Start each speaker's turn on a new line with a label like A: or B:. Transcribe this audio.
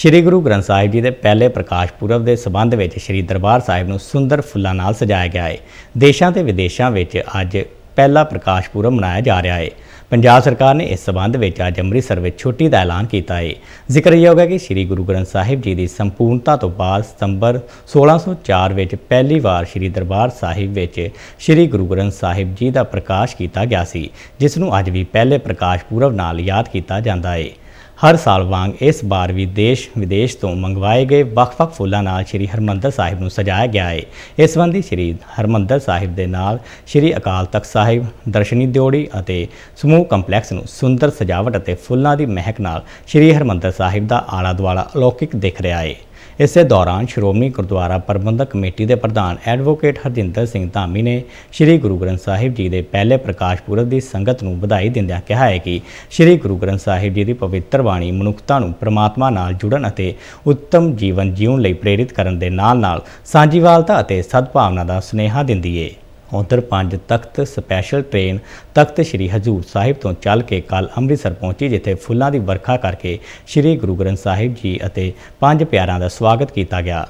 A: ਸ੍ਰੀ ਗੁਰੂ ਗ੍ਰੰਥ ਸਾਹਿਬ ਜੀ ਦੇ ਪਹਿਲੇ ਪ੍ਰਕਾਸ਼ ਪੁਰਬ ਦੇ ਸਬੰਧ ਵਿੱਚ ਸ੍ਰੀ ਦਰਬਾਰ ਸਾਹਿਬ ਨੂੰ ਸੁੰਦਰ ਫੁੱਲਾਂ ਨਾਲ ਸਜਾਇਆ ਗਿਆ ਹੈ ਦੇਸ਼ਾਂ ਤੇ ਵਿਦੇਸ਼ਾਂ ਵਿੱਚ ਅੱਜ ਪਹਿਲਾ ਪ੍ਰਕਾਸ਼ ਪੁਰਬ ਮਨਾਇਆ ਜਾ ਰਿਹਾ ਹੈ ਪੰਜਾਬ ਸਰਕਾਰ ਨੇ ਇਸ ਸਬੰਧ ਵਿੱਚ ਅੱਜ ਅੰਮ੍ਰਿਤਸਰ ਵਿੱਚ ਛੁੱਟੀ ਦਾ ਐਲਾਨ ਕੀਤਾ ਹੈ ਜ਼ਿਕਰਯੋਗ ਹੈ ਕਿ ਸ੍ਰੀ ਗੁਰੂ ਗ੍ਰੰਥ ਸਾਹਿਬ ਜੀ ਦੀ ਸੰਪੂਰਨਤਾ ਤੋਂ ਬਾਅਦ ਸਤੰਬਰ 1604 ਵਿੱਚ ਪਹਿਲੀ ਵਾਰ ਸ੍ਰੀ ਦਰਬਾਰ ਸਾਹਿਬ ਵਿੱਚ ਸ੍ਰੀ ਗੁਰੂ ਗ੍ਰੰਥ ਸਾਹਿਬ ਜੀ ਦਾ ਪ੍ਰਕਾਸ਼ ਕੀਤਾ ਗਿਆ ਸੀ, ਜਿਸ ਨੂੰ ਅੱਜ ਵੀ ਪਹਿਲੇ ਪ੍ਰਕਾਸ਼ ਪੁਰਬ ਨਾਲ ਯਾਦ ਕੀਤਾ ਜਾਂਦਾ ਹੈ ਹਰ ਸਾਲ ਵਾਂਗ ਇਸ ਵਾਰ ਵੀ ਦੇਸ਼ ਵਿਦੇਸ਼ ਤੋਂ ਮੰਗਵਾਏ ਗਏ ਵੱਖ-ਵੱਖ ਫੁੱਲਾਂ ਨਾਲ ਸ੍ਰੀ ਹਰਮੰਦਰ ਸਾਹਿਬ ਨੂੰ ਸਜਾਇਆ ਗਿਆ ਹੈ ਇਸ ਸੰਬੰਧੀ ਸ੍ਰੀ ਹਰਮੰਦਰ ਸਾਹਿਬ ਦੇ ਨਾਲ ਸ੍ਰੀ ਅਕਾਲ ਤਖਤ ਸਾਹਿਬ, ਦਰਸ਼ਨੀ ਦਿਓੜੀ ਅਤੇ ਸਮੂਹ ਕੰਪਲੈਕਸ ਨੂੰ ਸੁੰਦਰ ਸਜਾਵਟ ਅਤੇ ਫੁੱਲਾਂ ਦੀ ਮਹਿਕ ਨਾਲ ਸ੍ਰੀ ਹਰਮੰਦਰ ਸਾਹਿਬ ਦਾ ਆਲਾ ਦੁਆਲਾ ਅਲੌਕਿਕ ਦਿਖ ਰਿਹਾ ਹੈ ਇਸੇ ਦੌਰਾਨ ਸ਼੍ਰੋਮਣੀ ਗੁਰਦੁਆਰਾ ਪ੍ਰਬੰਧਕ ਕਮੇਟੀ ਦੇ ਪ੍ਰਧਾਨ ਐਡਵੋਕੇਟ ਹਰਜਿੰਦਰ ਸਿੰਘ ਧਾਮੀ ਨੇ ਸ੍ਰੀ ਗੁਰੂ ਗ੍ਰੰਥ ਸਾਹਿਬ ਜੀ ਦੇ ਪਹਿਲੇ ਪ੍ਰਕਾਸ਼ ਪੁਰਬ ਦੀ ਸੰਗਤ ਨੂੰ ਵਧਾਈ ਦਿੰਦਿਆਂ ਕਿਹਾ ਹੈ ਕਿ ਸ੍ਰੀ ਗੁਰੂ ਗ੍ਰੰਥ ਸਾਹਿਬ ਜੀ ਦੀ ਪਵਿੱਤਰ ਬਾਣੀ ਮਨੁੱਖਤਾ ਨੂੰ ਪ੍ਰਮਾਤਮਾ ਨਾਲ ਜੁੜਨ ਅਤੇ ਉੱਤਮ ਜੀਵਨ ਜੀਉਣ ਲਈ ਪ੍ਰੇਰਿਤ ਕਰਨ ਦੇ ਨਾਲ-ਨਾਲ ਸਾਂਝੀਵਾਲਤਾ ਅਤੇ ਸਦਭਾਵਨਾ ਦਾ ਸੁਨੇਹਾ ਦਿੰਦੀ ਹੈ ਉਧਰ ਪੰਜ ਤਖਤ ਸਪੈਸ਼ਲ ਟ੍ਰੇਨ ਤਖਤ ਸ੍ਰੀ ਹਜੂਰ ਸਾਹਿਬ ਤੋਂ ਚੱਲ ਕੇ ਕੱਲ ਅੰਮ੍ਰਿਤਸਰ ਪਹੁੰਚੀ, ਜਿੱਥੇ ਫੁੱਲਾਂ ਦੀ ਵਰਖਾ ਕਰਕੇ ਸ੍ਰੀ ਗੁਰੂ ਗ੍ਰੰਥ ਸਾਹਿਬ ਜੀ ਅਤੇ ਪੰਜ ਪਿਆਰਿਆਂ ਦਾ ਸਵਾਗਤ ਕੀਤਾ ਗਿਆ।